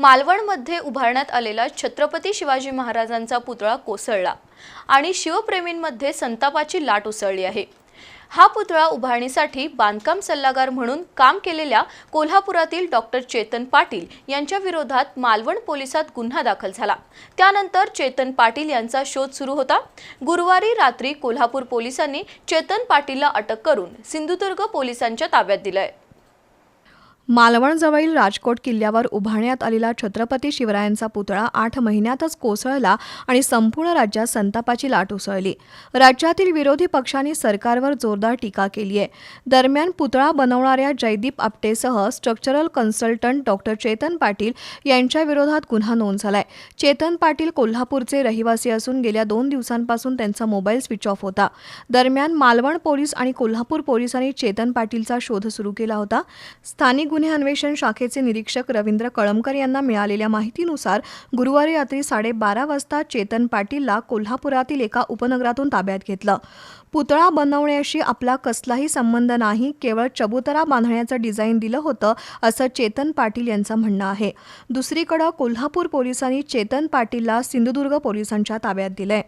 मालवणमध्ये उभारण्यात आलेला छत्रपती शिवाजी महाराजांचा पुतळा कोसळला आणि शिवप्रेमींमध्ये संतापाची लाट उसळली आहे. हा पुतळा उभारणीसाठी बांधकाम सल्लागार म्हणून काम केलेल्या कोल्हापुरातील डॉक्टर चेतन पाटील यांच्या विरोधात मालवण पोलिसात गुन्हा दाखल झाला. त्यानंतर चेतन पाटील यांचा शोध सुरू होता. गुरुवारी रात्री कोल्हापूर पोलिसांनी चेतन पाटीलला अटक करून सिंधुदुर्ग पोलिसांच्या ताब्यात दिलंय. मालवणजवळील राजकोट किल्ल्यावर उभारण्यात आलेला छत्रपती शिवरायांचा पुतळा आठ महिन्यातच कोसळला आणि संपूर्ण राज्यात संतापाची लाट उसळली. राज्यातील विरोधी पक्षांनी सरकारवर जोरदार टीका केली आहे. दरम्यान पुतळा बनवणाऱ्या Jaydeep आपटेसह structural consultant doctor Chetan Patil यांच्या विरोधात गुन्हा नोंद झालाय. चेतन पाटील कोल्हापूरचे रहिवासी असून गेल्या दोन दिवसांपासून त्यांचा मोबाईल स्विच ऑफ होता. दरम्यान मालवण पोलीस आणि कोल्हापूर पोलिसांनी चेतन पाटीलचा शोध सुरू केला होता. स्थानिक गुन्हे अन्वेषण शाखेचे निरीक्षक रवींद्र कळमकर यांना मिळालेल्या माहितीनुसार गुरुवारी रात्री साडेबारा वाजता चेतन पाटीलला कोल्हापुरातील एका उपनगरातून ताब्यात घेतलं. पुतळा बनवण्याशी आपला कसलाही संबंध नाही केवळ चबुतरा बांधण्याचं डिझाईन दिलं होतं असं चेतन पाटील यांचं म्हणणं आहे. दुसरीकडं कोल्हापूर पोलिसांनी चेतन पाटीलला सिंधुदुर्ग पोलिसांच्या ताब्यात दिलंय.